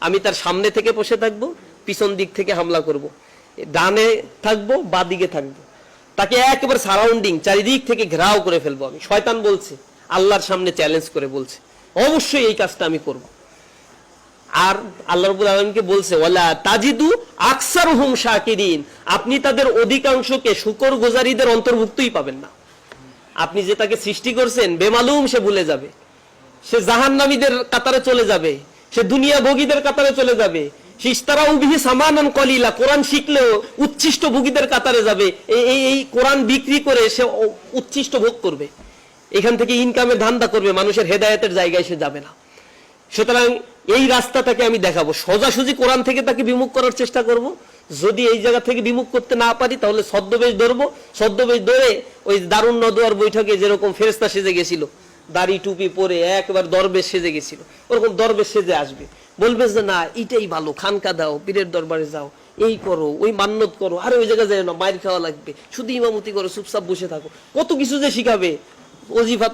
আমি তার সামনে থেকে বসে থাকব, পিছন দিক থেকে হামলা করব। ডানে থাকব, বা দিকে থাকব। তাকে একেবারে সারাউন্ডিং চারিদিক থেকে ঘেরাও করে ফেলব আমি। শয়তান বলছে, আল্লাহর সামনে চ্যালেঞ্জ করে বলছে, অবশ্যই এই কাজটা আমি করব। আর আল্লাহ রবুল আলমকে বলছে ওয়ালা তাজিদু আকসার হুম শাকিরিন। আপনি তাদের অধিকাংশকে শুকর গোজারিদের অন্তর্ভুক্তই পাবেন না। আপনি যে তাকে সৃষ্টি করছেন, বেমালুম সে ভুলে যাবে। সে জাহান্নামীদের কাতারে চলে যাবে। সে দুনিয়া ভোগীদের কাতারে চলে যাবে। শিখলেও উচ্ছিষ্ট ভোগীদের কাতারে যাবে। এই এই কোরআন বিক্রি করে সে উচ্ছিষ্ট ভোগ করবে। এখান থেকে ইনকামের ধান্দা করবে, মানুষের হেদায়েতের জায়গায় যাবে না। সুতরাং এই রাস্তাটাকে আমি দেখাবো। সোজাসুজি কোরআন থেকে তাকে বিমুখ করার চেষ্টা করব। যদি এই জায়গা থেকে বিমুখ করতে না পারি, তাহলে ছদ্মবেশ ধরবো। ছদ্মবেশ ধরে ওই দারুণ নদুয়ার বৈঠকে যেরকম ফেরেস্তা সেজে গেছিল, দাড়ি টুপি পরে একবার দরবেশ সেজে গেছিল, ওরকম দরবেশ সেজে আসবে। বলবে যে, না, এটাই ভালো, খানকা দাও, পীরের দরবারে যাও, এই করো, ওই মান্যত করো, আরে ওই জায়গায় যায় না, মায়ের খাওয়া লাগবে, শুধু ইমামতি করো, চুপচাপ বসে থাকো। কত কিছু যে শিখাবে অজিফা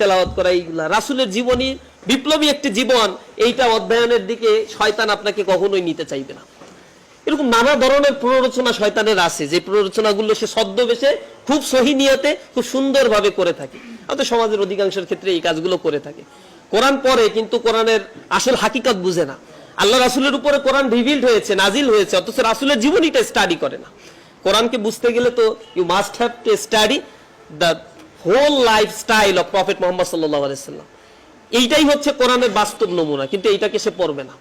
তেলাওয়াত করা, এইগুলা। রাসুলের জীবনী, বিপ্লবী একটি জীবন, এইটা অধ্যয়নের দিকে শয়তান আপনাকে কখনোই নিতে চাইবে না। এরকম নানা ধরনের প্ররোচনা শয়তানের আছে, যে প্ররোচনাগুলো সে ছদ্মবেশে খুব সহি নিয়তে, খুব সুন্দরভাবে করে থাকে। হয়তো সমাজের অধিকাংশের ক্ষেত্রে এই কাজগুলো করে থাকে। কোরআন পড়ে, কিন্তু কোরআনের আসল হাকিকত বুঝে না। আল্লাহ রাসুলের উপরে কোরআন রিভিল্ড হয়েছে নাজিল হয়েছে, অথচ রাসুলের জীবনীটা স্টাডি করে না। কোরআনকে বুঝতে গেলে তো you must have to study the whole life style of prophet Muhammad সাল্লাহ আলাইসাল্লাম এইটাই হচ্ছে কোরআনের বাস্তব নমুনা, কিন্তু এইটাকে সে পড়বে না।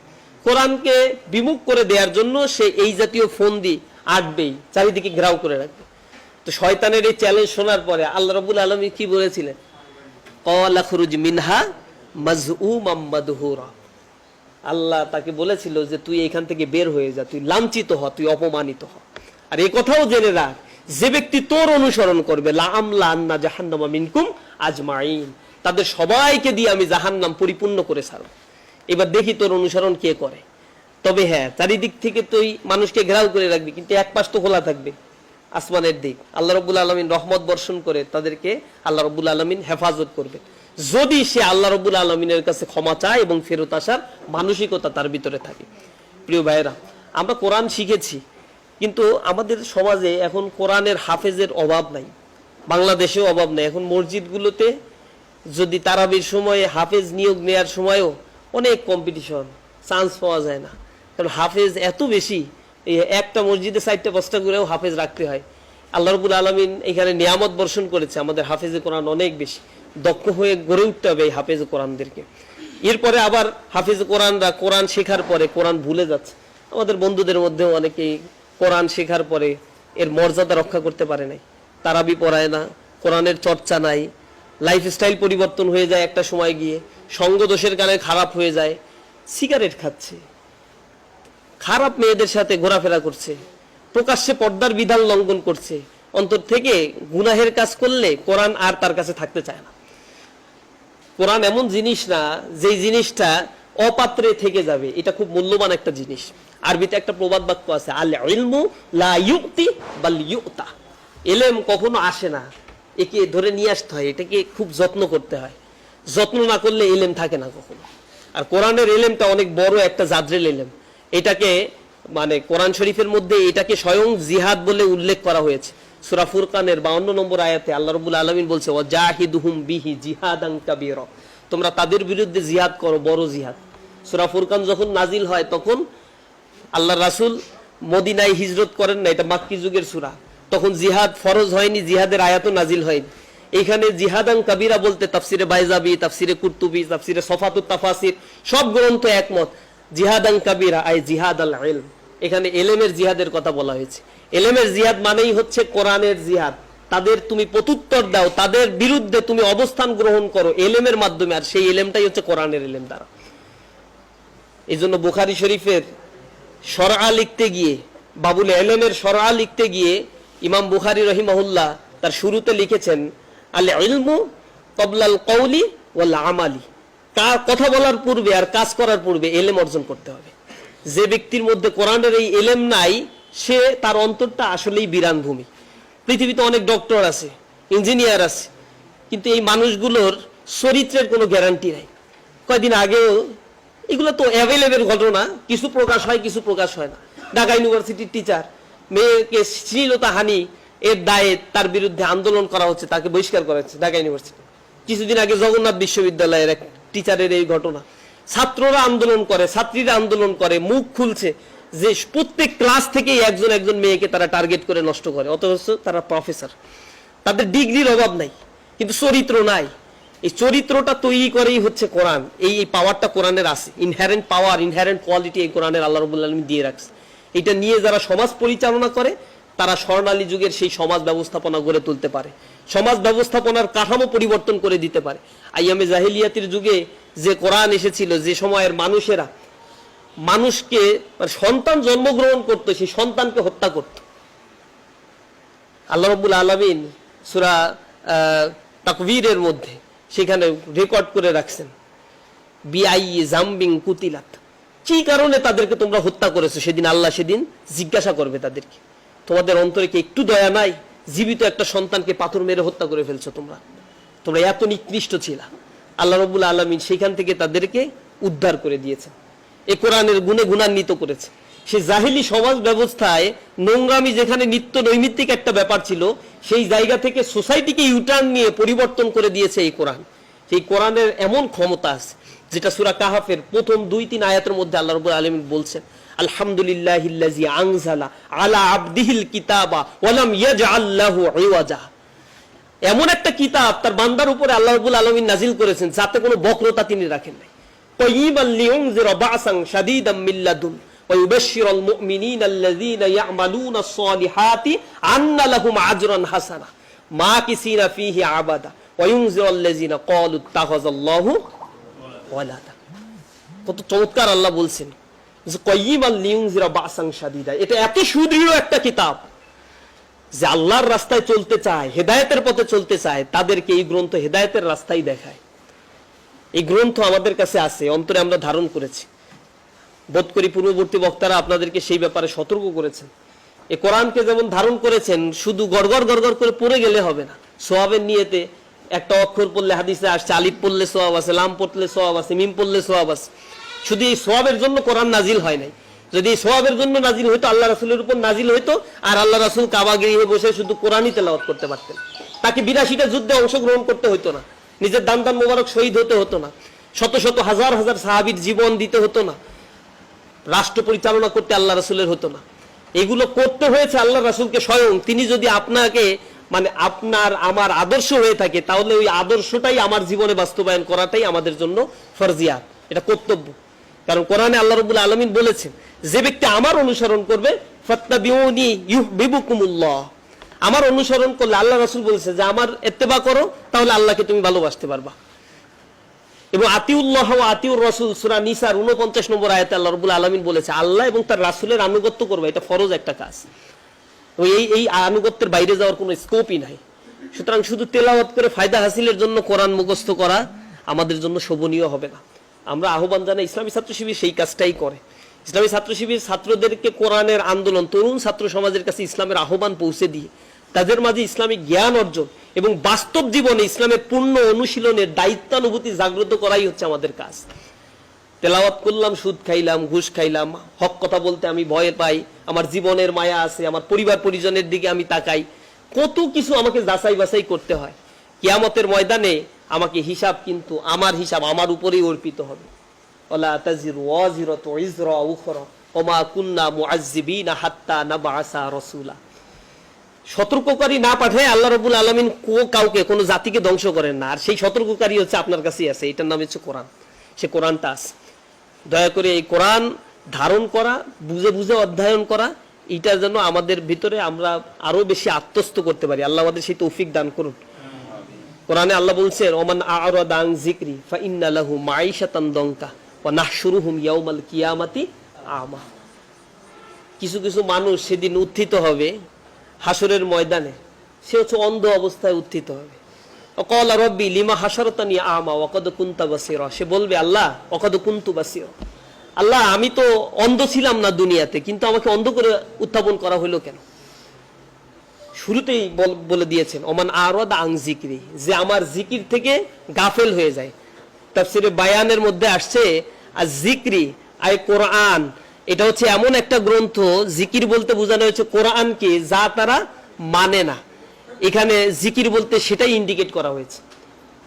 কোরআনকে বিমুখ করে দেওয়ার জন্য সে এই জাতীয় ফোন দি আটবেই, চারিদিকে ঘেরাও করে রাখবে। তো শয়তানের এই চ্যালেঞ্জ শোনার পরে আল্লাহ রবুল আলমী কি বলেছিলেন? কলা খুরুজ মিনহা মাজউ আল্লাহ তাকে বলেছিল যে তুই এখান থেকে বের হয়ে যা, তুই লাঞ্ছিত হ, তুই অপমানিত হ। আর এই কথাও জেনে রাখ, যে ব্যক্তি তোর অনুসরণ করবে, লা আজমাইন তাদের সবাইকে দিয়ে আমি জাহান্নাম পরিপূর্ণ করে ছাড়ব। এবার দেখি তোর অনুসরণ কে করে। তবে হ্যাঁ চারিদিক থেকে তুই মানুষকে ঘেরাও করে রাখবি, কিন্তু এক পাশ তো খোলা থাকবে, আসমানের দিক। আল্লাহ রবুল আলমিন রহমত বর্ষণ করে তাদেরকে আল্লাহ রবুল আলমিন হেফাজত করবে। যদি সে আল্লাহ রবুল আলমিনের কাছে ক্ষমা চায় এবং ফেরত আসার মানসিকতা তার ভিতরে থাকে। প্রিয় ভাইয়েরা, আমরা কোরআন শিখেছি, কিন্তু আমাদের সমাজে এখন কোরআনের হাফেজের অভাব নাই, বাংলাদেশেও অভাব নাই। এখন মসজিদগুলোতে যদি তারাবির সময়ে হাফেজ নিয়োগ নেয়ার সময়ও অনেক কম্পিটিশন চান্স পাওয়া যায় না। কারণ হাফেজ এত বেশি একটা মসজিদে চারটা পাঁচটা করেও হাফেজ রাখতে হয়। আল্লাহ রবুল আলমিন এখানে নিয়ামত বর্ষণ করেছে, আমাদের হাফেজে কোরআন অনেক বেশি। দক্ষ হয়ে গড়ে উঠতে হবে এই হাফেজ কোরআনদেরকে। এরপরে আবার হাফিজ কোরআনরা কোরআন শেখার পরে কোরআন ভুলে যাচ্ছে। আমাদের বন্ধুদের মধ্যেও অনেকেই কোরআন শেখার পরে এর মর্যাদা রক্ষা করতে পারে নাই। তারাবি পড়ায় না, কোরআনের চর্চা নাই লাইফস্টাইল পরিবর্তন হয়ে যায় একটা সময় গিয়ে সঙ্গদোষের কারণে খারাপ হয়ে যায় সিগারেট খাচ্ছে। খারাপ মেয়েদের সাথে ঘোরাফেরা করছে, প্রকাশ্যে পর্দার বিধান লঙ্ঘন করছে, অন্তর থেকে গুনাহের কাজ করলে কোরআন আর তার কাছে থাকতে চায় না। কোরআন এমন জিনিস না, যেই জিনিসটা অপাত্রে থেকে যাবে, এটা খুব মূল্যবান একটা জিনিস। আরবিতে একটা প্রবাদ বাক্য আছে আল ইলমু লা ইউতি বাল ইউতা এলেম কখনো আসে না একে ধরে নিয়ে আসতে হয়, এটাকে খুব যত্ন করতে হয়। যত্ন না করলে এলেম থাকে না কখনো। আর কোরআনের এলেমটা অনেক বড় একটা জাদ্রেল এলেম। এটাকে মানে কোরআন শরীফের মধ্যে এটাকে স্বয়ং জিহাদ বলে উল্লেখ করা হয়েছে। সূরা ফুরকানের 52 নম্বর আয়াতে আল্লাহ রাব্বুল আলামিন বলছে, ওয়াজাহিদুহুম বিহি জিহাদান কাবীরা। তোমরা তাদের বিরুদ্ধে জিহাদ করো, বড় জিহাদ। সূরা ফুরকান যখন নাজিল হয়, তখন আল্লাহ রাসূল মদিনায় হিজরত করেন না, এটা মাক্কি যুগের সূরা। তখন জিহাদ ফরজ হয়নি, জিহাদের আয়াতও নাজিল হয়নি। এইখানে জিহাদান কাবিরা বলতে তাফসিরে বাইজাবি, তাফসিরে কুরতুবি, তাফসিরে সফাতুত তাফাসির, সব গ্রন্থ একমত। জিহাদান কাবিরা, আই জিহাদ আল ইলম। এখানে এলেমের জিহাদের কথা বলা হয়েছে। এলেমের জিহাদ মানেই হচ্ছে কোরআনের জিহাদ। তাদের তুমি প্রত্যুত্তর দাও, তাদের বিরুদ্ধে তুমি অবস্থান গ্রহণ করো এলেমের মাধ্যমে, আর সেই এলেমটাই হচ্ছে কোরআনের এলেম দ্বারা। এই জন্য বুখারি শরীফের সরআ লিখতে গিয়ে, বাবুল এলেমের সরআ লিখতে গিয়ে ইমাম বুখারি রহিমাহুল্লাহ তার শুরুতে লিখেছেন, আলে ইলমু কবলাল কৌলি ওয়াল আমালি। কা- কথা বলার পূর্বে আর কাজ করার পূর্বে এলেম অর্জন করতে হবে। যে ব্যক্তির মধ্যে কোরআনের এই এলেম নাই, সে তার অন্তরটা আসলেই বিরান ভূমি পৃথিবীতে অনেক ডক্টর আছে, ইঞ্জিনিয়ার আছে, কিন্তু এই মানুষগুলোর চরিত্রের কোনো গ্যারান্টি নাই। কয়েকদিন আগেও, এগুলো তো অ্যাভেলেবেল ঘটনা, কিছু প্রকাশ হয়, কিছু প্রকাশ হয় না। ঢাকা ইউনিভার্সিটির টিচার মেয়েকে শ্লীলতা হানি এর দায়ে তার বিরুদ্ধে আন্দোলন করা হচ্ছে, তাকে বহিষ্কার করা হচ্ছে ঢাকা ইউনিভার্সিটি। কিছুদিন আগে জগন্নাথ বিশ্ববিদ্যালয়ের এক টিচারের এই ঘটনা। ছাত্ররা আন্দোলন করে, ছাত্রীরা আন্দোলন করে, মুখ খুলছে যে প্রত্যেক ক্লাস থেকেই একজন একজন মেয়েকে তারা টার্গেট করে নষ্ট করে, অথচ তারা প্রফেসর। তাদের ডিগ্রির অভাব নাই, কিন্তু চরিত্র নাই। এই চরিত্রটা তৈরি করেই হচ্ছে কোরআন। এই পাওয়ারটা কোরআনের আছে। ইনহারেন্ট পাওয়ার ইনহারেন্ট কোয়ালিটি এই কোরআনের আল্লাহ রবুল্লা আলমী দিয়ে রাখছে। এটা নিয়ে যারা সমাজ পরিচালনা করে, তারা স্বর্ণালী যুগের সেই সমাজ ব্যবস্থাপনা গড়ে তুলতে পারে। সমাজ ব্যবস্থাপনার কাঠামো পরিবর্তন করে দিতে পারে। আইয়ামে জাহিলিয়াতির যুগে যে কোরআন এসেছিল, যে সময়ের মানুষেরা মানুষকে মানে সন্তান জন্মগ্রহণ করতো, সেই সন্তানকে হত্যা করত। আল্লাহ রবুল আলমিন সুরা তাকবীরের মধ্যে সেখানে রেকর্ড করে রাখছেন। বিআই জাম্বিং কুতিলাত। কি কারণে তাদেরকে তোমরা হত্যা করেছ? সেদিন আল্লাহ সেদিন জিজ্ঞাসা করবে তাদেরকে। তোমাদের অন্তরে কি একটু দয়া নাই? জীবিত একটা সন্তানকে পাথর মেরে হত্যা করে ফেলছো তোমরা। তোমরা এত নিকৃষ্ট ছিলা। আল্লাহ রবুল আলমিন সেখান থেকে তাদেরকে উদ্ধার করে দিয়েছেন। এ কোরআনের গুণে গুণান্বিত করেছে। সে জাহিলি সমাজ ব্যবস্থায় নোংরামি যেখানে নিত্য নৈমিত্তিক একটা ব্যাপার ছিল, সেই জায়গা থেকে সোসাইটিকে ইউটার্ন নিয়ে পরিবর্তন করে দিয়েছে এই কোরআন। সেই কোরআনের এমন ক্ষমতা আছে। যেটা সুরা কাহাফের প্রথম দুই, তিন আয়াতের মধ্যে আল্লাহ রবুল আলমিন বলছেন আলহামদুলিল্লাহ আংজালা আলা আবদিহিল কিতাবা ওয়ালাম ইয়াজ আল্লাহ এমন একটা কিতাব তার বান্দার উপরে আল্লাহ রবুল আলমিন নাজিল করেছেন, যাতে কোনো বক্রতা তিনি রাখেন নাই। মা কিসিনা ফিহি আবাদা। ওয়ুংজিরাল্লাযিনা ক্বালু তাখাযাল্লাহু কত চমৎকার আল্লাহ বলছেন এটা এত সুদৃঢ় একটা কিতাব যে, আল্লাহর রাস্তায় চলতে চায়, হেদায়তের পথে চলতে চায়, তাদেরকে এই গ্রন্থ হেদায়তের দেখায়। এই গ্রন্থ আমাদের কাছে আছে, অন্তরে আমরা ধারণ করেছি। বোধ করি পূর্ববর্তী বক্তারা আপনাদেরকে সেই ব্যাপারে সতর্ক করেছেন। এ কোরআনকে যেমন ধারণ করেছেন, শুধু গড়গড় গড়গড় করে পড়ে গেলে হবে না। সোয়াবের নিয়েতে একটা অক্ষর পড়লে হাদিসে আসছে আলিফ পড়লে সোয়াব আছে, লাম পড়লে সোয়াব আছে, মিম পড়লে সোয়াব আছে। শুধু এই সোয়াবের জন্য কোরআন নাজিল হয় নাই। যদি এই সোয়াবের জন্য নাজিল হইতো, আল্লাহ রাসুলের উপর নাজিল হইতো, আর আল্লাহ রাসুল কাবা গিয়ে বসে শুধু কোরআনই তেলাওয়াত করতে পারতেন। তাকে বিরাশিটা যুদ্ধে অংশগ্রহণ করতে হইতো না। নিজের দান দান মোবারক শহীদ হতে হতো না। শত শত হাজার হাজার সাহাবির জীবন দিতে হতো না। রাষ্ট্র পরিচালনা করতে আল্লাহ রাসুলের হতো না। এগুলো করতে হয়েছে আল্লাহ রাসুলকে স্বয়ং। তিনি যদি আপনাকে মানে আপনার আমার আদর্শ হয়ে থাকে, তাহলে ওই আদর্শটাই আমার জীবনে বাস্তবায়ন করাটাই আমাদের জন্য ফরজিয়া এটা কর্তব্য। কারণ কোরআনে আল্লাহ রবুল আলমিন বলেছেন, যে ব্যক্তি আমার অনুসরণ করবে আমার অনুসরণ করলে আল্লাহ রাসুল বলেছে যে, আমার এত্তেবা করো, তাহলে আল্লাহকে তুমি ভালোবাসতে পারবা। এবং আতিউল্লাহ আতিউর রসুল সুরা নিসার উনপঞ্চাশ নম্বর আয়াতে আল্লাহ রবুল আলমিন বলেছে, আল্লাহ এবং তার রাসুলের আনুগত্য করবে। এটা ফরজ একটা কাজ। এই এই আনুগত্যের বাইরে যাওয়ার কোনো স্কোপই নাই। সুতরাং শুধু তেলাওয়াত করে ফায়দা হাসিলের জন্য কোরআন মুখস্থ করা আমাদের জন্য শোভনীয় হবে না। আমরা আহ্বান জানাই, ইসলামী ছাত্র শিবির সেই কাজটাই করে। ইসলামী ছাত্র শিবির ছাত্রদেরকে কোরআনের আন্দোলন, তরুণ ছাত্র সমাজের কাছে ইসলামের আহ্বান পৌঁছে দিয়ে, তাদের মাঝে ইসলামিক জ্ঞান অর্জন এবং বাস্তব জীবনে ইসলামের পূর্ণ অনুশীলনের দায়িত্বানুভূতি জাগ্রত করাই হচ্ছে আমাদের কাজ। তেলাওয়াত করলাম, সুদ খাইলাম, ঘুষ খাইলাম। হক কথা বলতে আমি ভয় পাই। আমার জীবনের মায়া আছে, আমার পরিবার পরিজনের দিকে আমি তাকাই। কত কিছু আমাকে যাচাই বাছাই করতে হয়। কিয়ামতের ময়দানে আমাকে হিসাব কিন্তু আমার হিসাব আমার উপরেই অর্পিত হবে। সতর্ককারী না পাঠায় আল্লাহ রবুল আলমিন কাউকে, কোনো জাতিকে ধ্বংস করেন না। আর সেই সতর্ককারী হচ্ছে আপনার কাছেই আছে। এটার নাম হচ্ছে কোরআন। সে কোরআনটা আছে। দয়া করে এই কোরআন ধারণ করা, বুঝে বুঝে অধ্যয়ন করা এইটার জন্য আমাদের ভিতরে আমরা আরও বেশি আত্মস্থ করতে পারি। আল্লাহ আমাদের সেই তৌফিক দান করুন। কোরআনে আল্লাহ বলছেন, ওমান আরাদাং জিকরি ফা ইন্না লাহু মাইশাতান দঙ্কা ওয়া নাহশুরুহুম ইয়াউমাল কিয়ামাতি আমা। কিছু কিছু মানুষ সেদিন উত্থিত হবে হাসরের ময়দানে। সে হচ্ছে অন্ধ অবস্থায় উত্থিত হবে। অকল রব্বি, লিমা হাসরতানি আমা অকদ কুন্তা বাসির। সে বলবে, আল্লাহ অকদ কুন্তু বাসির। আল্লাহ, আমি তো অন্ধ ছিলাম না দুনিয়াতে, কিন্তু আমাকে অন্ধ করে উত্থাপন করা হলো কেন? শুরুতেই বল- দিয়েছেন, ওমান আরদ আং জিক্রি যে আমার জিকির থেকে গাফেল হয়ে যায়। তাফসিরে বায়ানের মধ্যে আসছে আর জিক্রি আই কোরআন। এটা হচ্ছে এমন একটা গ্রন্থ জিকির বলতে বোঝানো হয়েছে কোরআনকে যা তারা মানে না। এখানে জিকির বলতে সেটাই ইন্ডিকেট করা হয়েছে।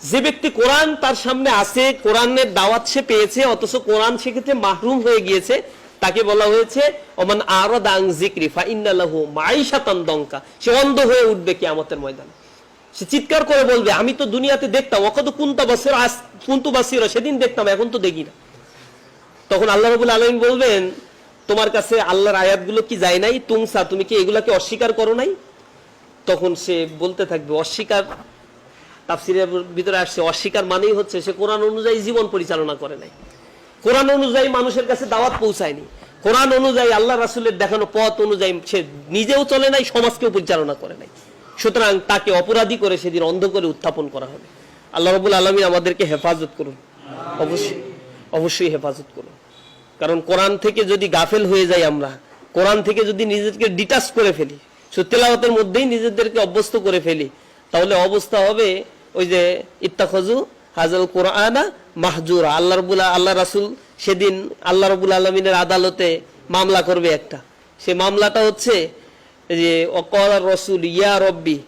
যে ব্যক্তি কোরআন তার সামনে আছে, কোরআনের দাওয়াত সে পেয়েছে, অথচ কোরআন সেক্ষেত্রে মাহরুম হয়ে গিয়েছে, তাকে বলা হয়েছে, ওমান আরও দাং জিক্রি ফা ইন্নালাহু মাইশাতান দঙ্কা সে অন্ধ হয়ে উঠবে কিয়ামতের ময়দানে। সে চিৎকার করে বলবে, আমি তো দুনিয়াতে দেখতাম অকত কুন্তা বছর আস, কুন্তু বাসির, সেদিন দেখতাম, এখন তো দেখি না। তখন আল্লাহ রবুল আলমিন বলবেন, তোমার কাছে আল্লাহর আয়াতগুলো কি যায় নাই? তুমসা, তুমি কি এগুলাকে অস্বীকার করো নাই? তখন সে বলতে থাকবে, অস্বীকার তাফসিরের ভিতরে আসছে, অস্বীকার মানেই হচ্ছে সে কোরআন অনুযায়ী জীবন পরিচালনা করে নাই। কোরআন অনুযায়ী মানুষের কাছে দাওয়াত পৌঁছায়নি। কোরআন অনুযায়ী আল্লাহ রাসুলের দেখানো পথ অনুযায়ী সে নিজেও চলে নাই, সমাজকেও পরিচালনা করে নাই। সুতরাং তাকে অপরাধী করে সেদিন অন্ধ করে উত্থাপন করা হবে। আল্লাহ রবুল আলমী আমাদেরকে হেফাজত করুন। অবশ্যই অবশ্যই হেফাজত করুন। কারণ কোরআন থেকে যদি গাফেল হয়ে যাই আমরা, কোরআন থেকে যদি নিজেদেরকে ডিটাচ করে ফেলি তেলাওয়াতের মধ্যেই নিজেদেরকে অভ্যস্ত করে ফেলি। তাহলে অবস্থা হবে ওই যে ইত্তাখজু হাজাল কোরআনা মাহজুরা। আল্লাহ রবুল্লা আল্লাহ রাসুল সেদিন আল্লাহ রবুল আলমিনের আদালতে মামলা করবে একটা। সে মামলাটা হচ্ছে যে, অকল রসুল, ইয়া রব্বি,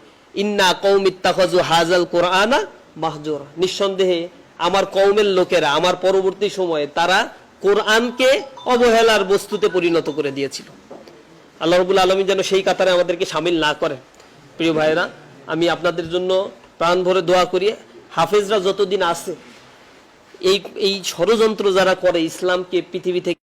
ইন্না কৌম ইত্তাখজু হাজাল কোরআনা মাহজুরা। নিঃসন্দেহে আমার কৌমের লোকেরা, আমার পরবর্তী সময়ে তারা কোরআনকে অবহেলার বস্তুতে পরিণত করে দিয়েছিল। আল্লাহ রবুল আলমী যেন সেই কাতারে আমাদেরকে সামিল না করে। প্রিয় ভাইরা আমি আপনাদের জন্য প্রাণ ভরে দোয়া করি। হাফেজরা যতদিন আছে, এই এই ষড়যন্ত্র যারা করে ইসলামকে, পৃথিবী থেকে